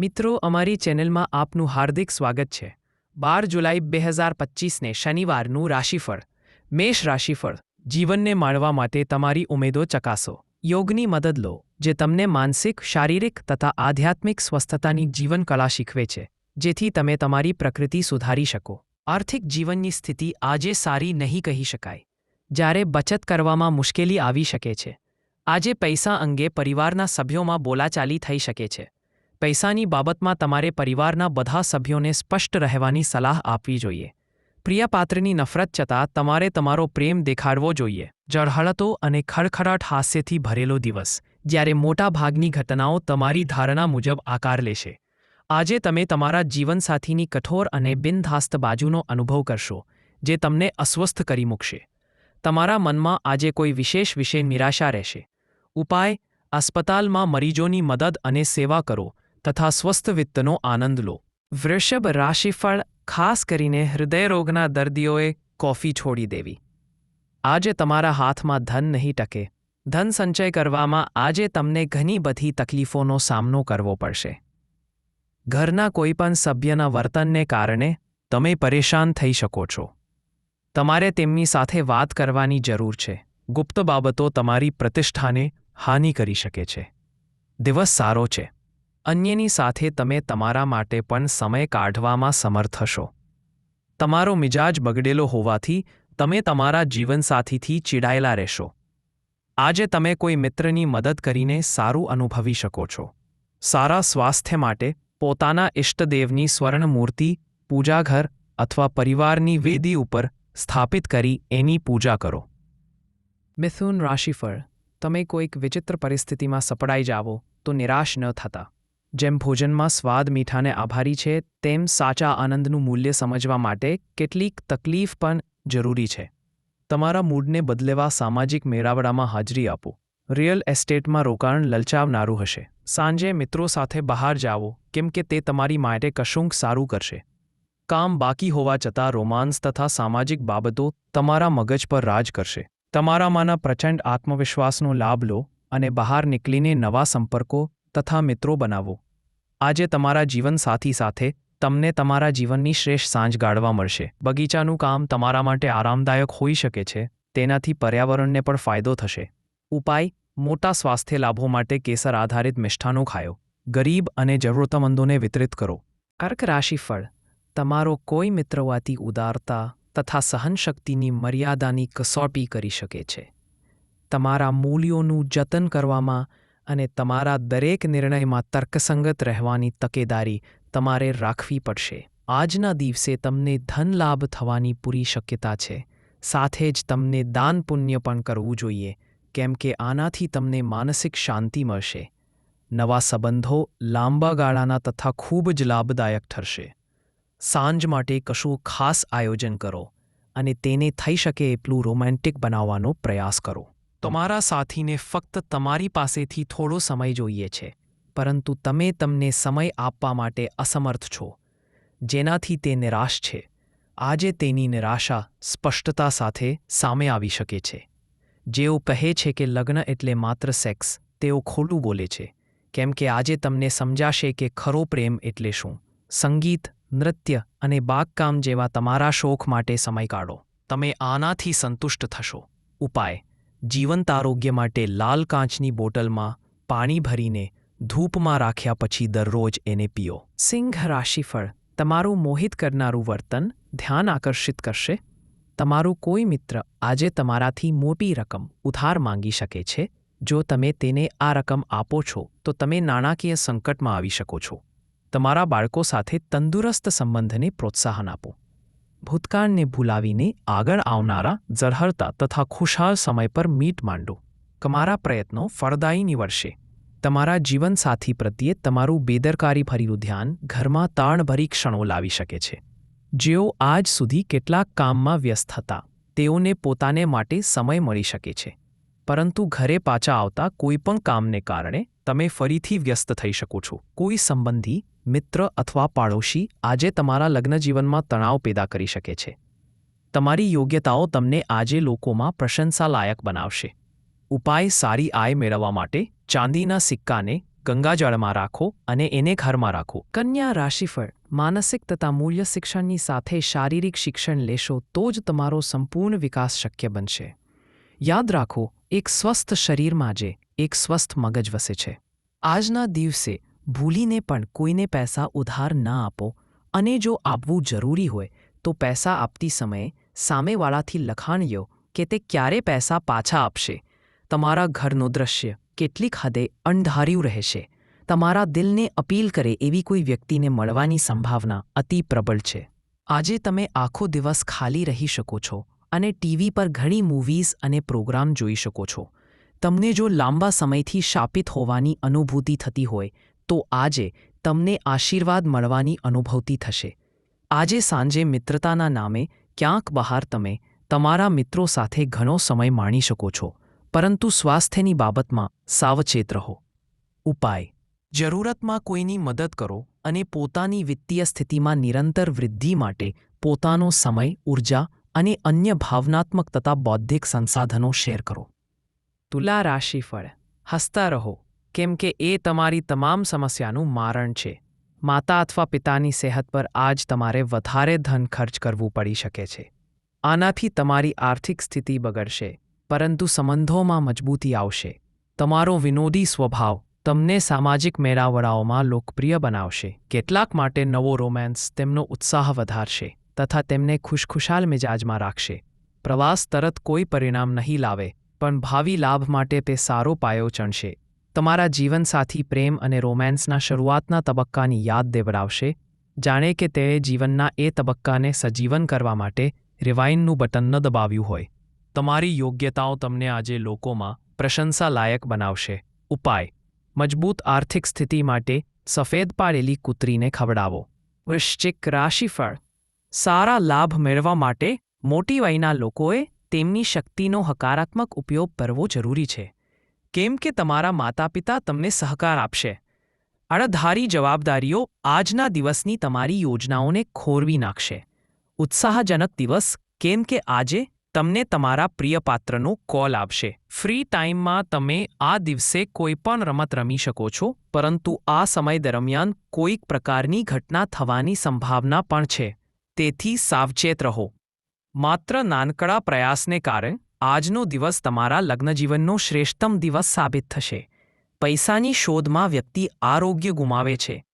મિત્રો, અમારી ચેનલમાં આપનું હાર્દિક સ્વાગત છે. બાર જુલાઈ બે હજાર પચીસને શનિવારનું રાશિફળ. મેષ રાશિફળ. જીવનને માણવા માટે તમારી ઉમેદો ચકાસો. યોગની મદદ લો, જે તમને માનસિક, શારીરિક તથા આધ્યાત્મિક સ્વસ્થતાની જીવનકળા શીખવે છે, જેથી તમે તમારી પ્રકૃતિ સુધારી શકો. આર્થિક જીવનની સ્થિતિ આજે સારી નહીં કહી શકાય. જ્યારે બચત કરવામાં મુશ્કેલી આવી શકે છે. આજે પૈસા અંગે પરિવારના સભ્યોમાં બોલાચાલી થઈ શકે છે. પૈસાની બાબતમાં તમારે પરિવારના બધા સભ્યોને સ્પષ્ટ રહેવાની સલાહ આપવી જોઈએ. પ્રિયપાત્રની નફરત છતાં તમારે તમારો પ્રેમ દેખાડવો જોઈએ. જળહળતો અને ખડખડાટ હાસ્યથી ભરેલો દિવસ, જ્યારે મોટાભાગની ઘટનાઓ તમારી ધારણા મુજબ આકાર લેશે. આજે તમે તમારા જીવનસાથીની કઠોર અને બિનધાસ્ત બાજુનો અનુભવ કરશો, જે તમને અસ્વસ્થ કરી મૂકશે. તમારા મનમાં આજે કોઈ વિશેષ વિશે નિરાશા રહેશે. ઉપાય, અસ્પતાલમાં મરીજોની મદદ અને સેવા કરો તથા સ્વસ્થ વિત્તનો આનંદ લો. વૃષભ રાશિફળ, ખાસ કરીને હૃદયરોગના દર્દીઓએ કોફી છોડી દેવી. આજે તમારા હાથમાં ધન નહીં ટકે. ધન સંચય કરવામાં આજે તમને ઘણી બધી તકલીફોનો સામનો કરવો પડશે. ઘરના કોઈપણ સભ્યના વર્તનને કારણે તમે પરેશાન થઈ શકો છો. તમારે તેમની સાથે વાત કરવાની જરૂર છે. ગુપ્ત બાબતો તમારી પ્રતિષ્ઠાને હાનિ કરી શકે છે. દિવસ સારો છે. અન્યની સાથે તમે તમારા માટે પણ સમય કાઢવામાં સમર્થ હશો. તમારો મિજાજ બગડેલો હોવાથી તમે તમારા જીવનસાથીથી ચીડાયેલા રહેશો. આજે તમે કોઈ મિત્રની મદદ કરીને સારું અનુભવી શકો છો. સારા સ્વાસ્થ્ય માટે પોતાના ઇષ્ટદેવની સ્વર્ણ મૂર્તિ પૂજાઘર અથવા પરિવારની વેદી ઉપર સ્થાપિત કરી એની પૂજા કરો. મિથુન રાશિફળ, તમે કોઈક વિચિત્ર પરિસ્થિતિમાં સપડાઈ જાઓ તો નિરાશ ન થતા. જેમ ભોજનમાં સ્વાદ મીઠાને આભારી છે, તેમ સાચા આનંદનું મૂલ્ય સમજવા માટે કેટલીક તકલીફ પણ જરૂરી છે. તમારા મૂડને બદલેવા સામાજિક મેળાવડામાં હાજરી આપો. રિયલ એસ્ટેટમાં રોકાણ લલચાવનારું હશે. સાંજે મિત્રો સાથે બહાર જાઓ, કેમ કે તે તમારી માટે કશુંક સારું કરશે. કામ બાકી હોવા છતાં રોમાન્સ તથા સામાજિક બાબતો તમારા મગજ પર રાજ કરશે. તમારામાંના પ્રચંડ આત્મવિશ્વાસનો લાભ લો અને બહાર નીકળીને નવા સંપર્કો તથા મિત્રો બનાવો. આજે તમારા જીવનસાથી સાથે તમને તમારા જીવનની શ્રેષ્ઠ સાંજ ગાળવા મળશે. બગીચાનું કામ તમારા માટે આરામદાયક હોઈ શકે છે, તેનાથી પર્યાવરણને પણ ફાયદો થશે. ઉપાય, મોટા સ્વાસ્થ્ય લાભો માટે કેસર આધારિત મિષ્ઠાનો ખાયો. ગરીબ અને જરૂરતમંદોને વિતરિત કરો. કર્ક રાશિફળ, તમારો કોઈ મિત્રવાતી ઉદારતા તથા સહનશક્તિની મર્યાદાની કસોટી કરી શકે છે. તમારા મૂલ્યોનું જતન કરવામાં અને તમારા દરેક નિર્ણયમાં તર્કસંગત રહેવાની તકેદારી તમારે રાખવી પડશે. આજના દિવસે તમને ધન લાભ થવાની પૂરી શક્યતા છે. સાથે જ તમને દાન પુણ્ય પણ કરવું જોઈએ, કેમ કે આનાથી તમને માનસિક શાંતિ મળશે. નવા સંબંધો લાંબા ગાળાના તથા ખૂબ જ લાભદાયક ઠરશે. સાંજ માટે કશું ખાસ આયોજન કરો અને તેને થઈ શકે એટલું રોમેન્ટિક બનાવવાનો પ્રયાસ કરો. તમારા સાથીને ફક્ત તમારી પાસેથી થોડો સમય જોઈએ છે, પરંતુ તમે તમને સમય આપવા માટે અસમર્થ છો, જેનાથી તે નિરાશ છે. આજે તેની નિરાશા સ્પષ્ટતા સાથે સામે આવી શકે છે. જેઓ કહે છે કે લગ્ન એટલે માત્ર સેક્સ, તેઓ ખોટું બોલે છે, કેમ કે આજે તમને સમજાશે કે ખરો પ્રેમ એટલે શું. સંગીત, નૃત્ય અને બાગકામ જેવા તમારા શોખ માટે સમય કાઢો. તમે આનાથી સંતુષ્ટ થશો. ઉપાય. જીવંત આરોગ્ય માટે લાલ કાચની બોટલમાં પાણી ભરીને ધૂપમાં રાખ્યા પછી દરરોજ એને પીઓ. સિંહ રાશિફળ, તમારું મોહિત કરનારું વર્તન ધ્યાન આકર્ષિત કરશે. તમારું કોઈ મિત્ર આજે તમારાથી મોટી રકમ ઉધાર માંગી શકે છે. જો તમે તેને આ રકમ આપો છો, તો તમે નાણાકીય સંકટમાં આવી શકો છો. તમારા બાળકો સાથે તંદુરસ્ત સંબંધને પ્રોત્સાહન આપો. ભૂતકાળને ભૂલાવીને આગળ આવનારા ઝરહરતા તથા ખુશહાલ સમય પર મીટ માંડો. તમારા પ્રયત્નો ફળદાયી નીવડશે. તમારા જીવનસાથી પ્રત્યે તમારું બેદરકારીભર્યું ધ્યાન ઘરમાં તાણભરી ક્ષણો લાવી શકે છે. જેઓ આજ સુધી કેટલાક કામમાં વ્યસ્ત હતા, તેઓને પોતાને માટે સમય મળી શકે છે. પરંતુ ઘરે પાછા આવતા કોઈપણ કામને કારણે તમે ફરીથી વ્યસ્ત થઈ શકો છો. કોઈ સંબંધી મિત્ર અથવા પાડોશી આજે તમારા લગ્નજીવનમાં તણાવ પેદા કરી શકે છે. તમારી યોગ્યતાઓ તમને આજે લોકોમાં પ્રશંસાલાયક બનાવશે. ઉપાય સારી આય મેળવવા માટે ચાંદીના સિક્કાને ગંગાજળમાં રાખો અને એને ઘરમાં રાખો. કન્યા રાશિફળ, માનસિક તથા મૂલ્ય શિક્ષણની સાથે શારીરિક શિક્ષણ લેશો તો જ તમારો સંપૂર્ણ વિકાસ શક્ય બનશે. યાદ રાખો, એક સ્વસ્થ શરીરમાં જે એક સ્વસ્થ મગજ વસે છે. આજના દિવસે ભૂલીને પણ કોઈને પૈસા ઉધાર ના આપો અને જો આપવું જરૂરી હોય, તો પૈસા આપતી સમયે સામેવાળાથી લખાણ્યો કે તે ક્યારે પૈસા પાછા આપશે? તમારા ઘરનું દૃશ્ય કેટલીક હદે અણધાર્યું રહેશે. તમારા દિલને અપીલ કરે એવી કોઈ વ્યક્તિને મળવાની સંભાવના અતિ પ્રબળ છે. આજે તમે આખો દિવસ ખાલી રહી શકો છો અને ટીવી પર ઘણી મૂવીઝ અને પ્રોગ્રામ જોઈ શકો છો. તમને જો લાંબા સમયથી શાપિત હોવાની અનુભૂતિ થતી હોય તો આજે તમને આશીર્વાદ મળવાની અનુભૂતિ થશે. આજે સાંજે મિત્રતાના નામે ક્યાંક બહાર તમે તમારા મિત્રો સાથે ઘણો સમય માણી શકો છો, પરંતુ સ્વાસ્થ્યની બાબતમાં સાવચેત રહો. ઉપાય. જરૂરતમાં કોઈની મદદ કરો અને પોતાની વિત્તીય સ્થિતિમાં નિરંતર વૃદ્ધિ માટે પોતાનો સમય ઊર્જા અને અન્ય ભાવનાત્મક તથા બૌદ્ધિક સંસાધનો શેર કરો. તુલા રાશિફળ હસતા રહો. કેમ કે એ તમારી તમામ સમસ્યાનું મારણ છે. માતા અથવા પિતાની સેહત પર આજ તમારે વધારે ધન ખર્ચ કરવું પડી શકે છે. આનાથી તમારી આર્થિક સ્થિતિ બગડશે, પરંતુ સંબંધોમાં મજબૂતી આવશે. તમારો વિનોદી સ્વભાવ તમને સામાજિક મેળાવડાઓમાં લોકપ્રિય બનાવશે. કેટલાક માટે નવો રોમેન્સ તેમનો ઉત્સાહ વધારશે તથા તેમને ખુશખુશાલ મિજાજમાં રાખશે. પ્રવાસ તરત કોઈ પરિણામ નહીં લાવે, પણ ભાવિ લાભ માટે તે સારો પાયો ચણશે. તમારા જીવનસાથી પ્રેમ અને રોમેન્સના શરૂઆતના તબક્કાની યાદ દેવડાવશે. જાણે કે તેણે જીવનના એ તબક્કાને સજીવન કરવા માટે રિવાઇનનું બટન ન દબાવ્યું હોય. તમારી યોગ્યતાઓ તમને આજે લોકોમાં પ્રશંસા લાયક બનાવશે. ઉપાય. મજબૂત આર્થિક સ્થિતિ માટે સફેદ પાડેલી કૂતરીને ખવડાવો. વૃશ્ચિક રાશિફળ. સારા લાભ મેળવવા માટે મોટી વયના લોકોએ તેમની શક્તિનો હકારાત્મક ઉપયોગ કરવો જરૂરી છે. કેમ કે તમારા માતા પિતા તમને સહકાર આપશે. અણધારી જવાબદારીઓ આજના દિવસની તમારી યોજનાઓને ખોરવી નાખશે. ઉત્સાહજનક દિવસ, કેમ કે આજે તમને તમારા પ્રિય પાત્રનો કોલ આવશે ફ્રી ટાઈમમાં તમે આ દિવસે કોઈ પણ રમત રમી શકો છો, પરંતુ આ સમય દરમિયાન કોઈક પ્રકારની ઘટના થવાની સંભાવના પણ છે. તેથી સાવચેત રહો. માત્ર નાનકડા પ્રયાસને કારણે આજનો દિવસ તમારા લગ્નજીવનનો શ્રેષ્ઠતમ દિવસ સાબિત થશે. પૈસાની શોધમાં વ્યક્તિ આરોગ્ય ગુમાવે છે.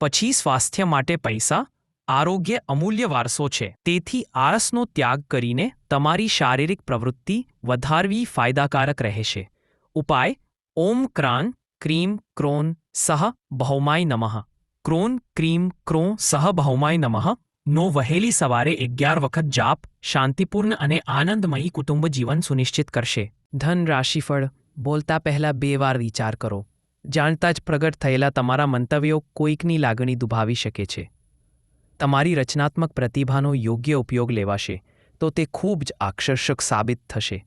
પછી સ્વાસ્થ્ય માટે પૈસા, આરોગ્ય અમૂલ્ય વારસો છે. તેથી આળસનો ત્યાગ કરીને તમારી શારીરિક પ્રવૃત્તિ વધારવી ફાયદાકારક રહેશે. ઉપાય, ઓમ ક્રાન ક્રીમ ક્રોન સહ ભૌમાય નમઃ. ક્રોન ક્રીમ ક્રો સહ ભૌમાય નમઃ. નો વહેલી સવારે અગિયાર વખત જાપ શાંતિપૂર્ણ અને આનંદમયી કુટુંબ જીવન સુનિશ્ચિત કરશે. ધન રાશિફળ, બોલતા પહેલા બે વાર વિચાર કરો. જાણતા જ પ્રગટ થયેલા તમારા મંતવ્યો કોઈકની લાગણી દુભાવી શકે છે. તમારી રચનાત્મક પ્રતિભાનો યોગ્ય ઉપયોગ લેવાશે, તો તે ખૂબ જ આકર્ષક સાબિત થશે.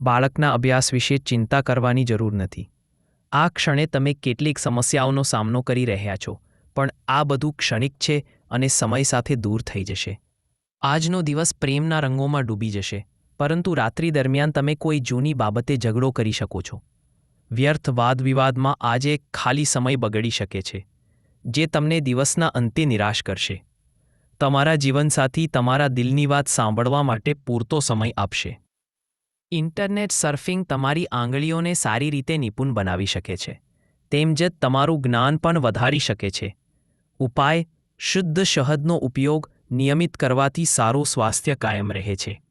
બાળકના અભ્યાસ વિશે ચિંતા કરવાની જરૂર નથી. આ ક્ષણે તમે કેટલીક સમસ્યાઓનો સામનો કરી રહ્યા છો, પણ આ બધું ક્ષણિક છે અને સમય સાથે દૂર થઈ જશે. આજનો દિવસ પ્રેમના રંગોમાં ડૂબી જશે, પરંતુ રાત્રિ દરમિયાન તમે કોઈ જૂની બાબતે ઝઘડો કરી શકો છો. વ્યર્થ વાદવિવાદમાં આજે ખાલી સમય બગડી શકે છે, જે તમને દિવસના અંતે નિરાશ કરશે. તમારા જીવનસાથી તમારા દિલની વાત સાંભળવા માટે પૂરતો સમય આપશે. ઇન્ટરનેટ સર્ફિંગ તમારી આંગળીઓને સારી રીતે નિપુણ બનાવી શકે છે તેમ જ તમારું જ્ઞાન પણ વધારી શકે છે. ઉપાય શુદ્ધ શહદનો ઉપયોગ નિયમિત કરવાથી સારું સ્વાસ્થ્ય કાયમ રહે છે.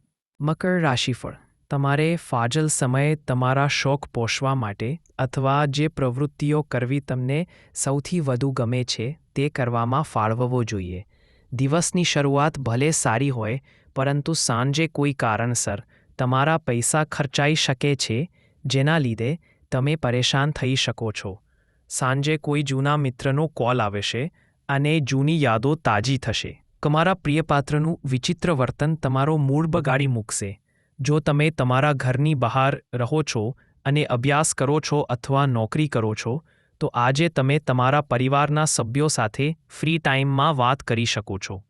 મકર રાશિફળ. તમારે ફાજલ સમયે તમારા શોખ પોષવા માટે અથવા જે પ્રવૃત્તિઓ કરવી તમને સૌથી વધુ ગમે છે તે કરવામાં ફાળવવો જોઈએ. દિવસની શરૂઆત ભલે સારી હોય, પરંતુ સાંજે કોઈ કારણસર તમારા પૈસા ખર્ચાઈ શકે છે, જેના લીધે તમે પરેશાન થઈ શકો છો. સાંજે કોઈ જૂના મિત્રનો કોલ આવશે અને જૂની યાદો તાજી થશે. તમારા પ્રિયપાત્રનું વિચિત્ર વર્તન તમારો મૂળ બગાડી મૂકશે. જો તમે તમારા ઘરની બહાર રહો છો અને અભ્યાસ કરો છો અથવા નોકરી કરો છો, તો આજે તમે તમારા પરિવારના સભ્યો સાથે ફ્રી ટાઈમમાં વાત કરી શકો છો.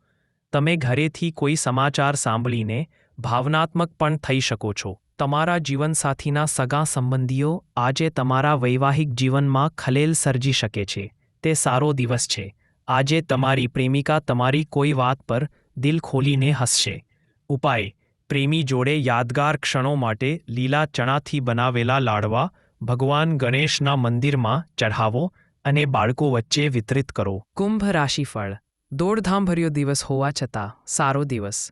તમે ઘરેથી કોઈ સમાચાર સાંભળીને ભાવનાત્મક પણ થઈ શકો છો. તમારા જીવનસાથીના સગા સંબંધીઓ આજે તમારા વૈવાહિક જીવનમાં ખલેલ સર્જી શકે છે. તે સારો દિવસ છે. આજે તમારી પ્રેમિકા તમારી કોઈ વાત પર દિલ ખોલીને હસશે. ઉપાય, પ્રેમી જોડે યાદગાર ક્ષણો માટે લીલા ચણાથી બનાવેલા લાડવા ભગવાન ગણેશના મંદિરમાં ચઢાવો અને બાળકો વચ્ચે વિતરિત કરો. કુંભ રાશિફળ, દોડધામભર્યો દિવસ હોવા છતાં સારો દિવસ.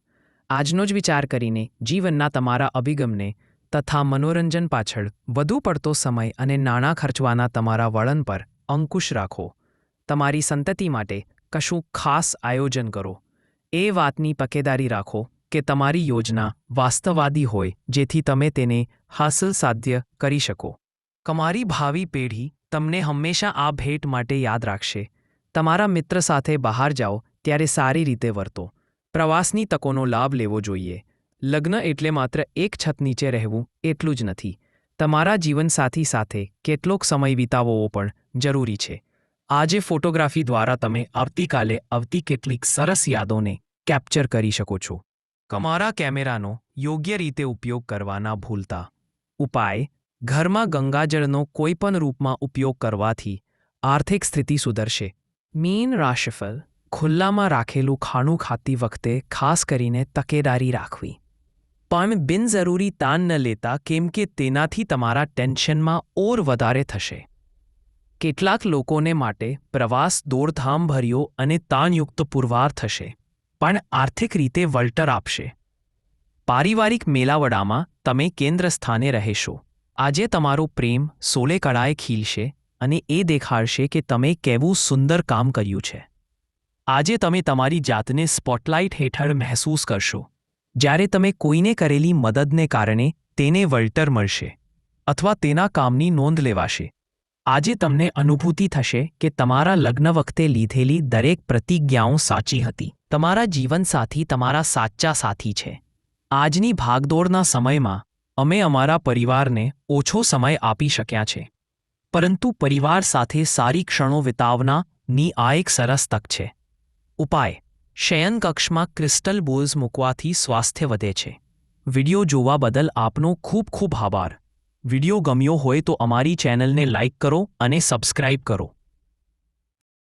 આજનો જ વિચાર કરીને જીવનના તમારા અભિગમને તથા મનોરંજન પાછળ વધુ પડતો સમય અને નાણાં ખર્ચવાના તમારા વળન પર અંકુશ રાખો. તમારી સંતતિ માટે કશું ખાસ આયોજન કરો. એ વાતની પકેદારી રાખો કે તમારી યોજના વાસ્તવાદી હોય જેથી તમે તેને હાંસલ સાધ્ય કરી શકો. તમારી ભાવિ પેઢી તમને હંમેશા આ ભેટ માટે યાદ રાખશે. તમારા મિત્ર સાથે બહાર જાઓ ત્યારે સારી રીતે વર્તો. પ્રવાસની તકોનો લાભ લેવો જોઈએ. લગ્ન એટલે માત્ર એક છત નીચે રહેવું એટલું જ નથી. તમારા જીવનસાથી સાથે કેટલોક સમય વિતાવવો પણ જરૂરી છે. આજે ફોટોગ્રાફી દ્વારા તમે આવતીકાલે આવતી કેટલીક સરસ યાદોને કેપ્ચર કરી શકો છો. તમારા કેમેરાનો યોગ્ય રીતે ઉપયોગ કરવાના ભૂલતા. ઉપાય, ઘરમાં ગંગાજળનો કોઈપણ રૂપમાં ઉપયોગ કરવાથી આર્થિક સ્થિતિ સુધરશે. મીન રાશિફળ, ખુલ્લામાં રાખેલું ખાણું ખાતી વખતે ખાસ કરીને તકેદારી રાખવી. પણ બિનજરૂરી તાન ન લેતા કેમ કે તેનાથી તમારા ટેન્શનમાં ઓર વધારે થશે. કેટલાક લોકોને માટે પ્રવાસ દોડધામ ભર્યો અને તાણયુક્ત પુરવાર થશે, પણ આર્થિક રીતે વળતર આપશે. પારિવારિક મેલાવડામાં તમે કેન્દ્ર સ્થાને રહેશો. આજે તમારો પ્રેમ સોલે કળાએ ખીલશે અને એ દેખાડશે કે તમે કેવું સુંદર કામ કર્યું છે. આજે તમે તમારી જાતને સ્પોટલાઇટ હેઠળ મહેસૂસ કરશો. જ્યારે તમે કોઈને કરેલી મદદને કારણે તેને વળતર મળશે અથવા તેના કામની નોંધ લેવાશે. આજે તમને અનુભૂતિ થશે કે તમારા લગ્ન વખતે લીધેલી દરેક પ્રતિજ્ઞાઓ સાચી હતી. તમારા જીવનસાથી તમારા સાચા સાથી છે. આજની ભાગદોડના સમયમાં, અમે અમારા પરિવારને ઓછો સમય આપી શક્યા છે. પરંતુ પરિવાર સાથે સારી ક્ષણો વિતાવનાની આ એક સરસ તક છે. ઉપાય. શયનકક્ષમાં ક્રિસ્ટલ બોલ્સ મૂકવાથી સ્વાસ્થ્ય વધે છે. વિડિયો જોવા બદલ આપનો ખૂબ ખૂબ આભાર. વિડિયો ગમ્યો હોય તો અમારી ચેનલને લાઇક કરો અને સબસ્ક્રાઇબ કરો.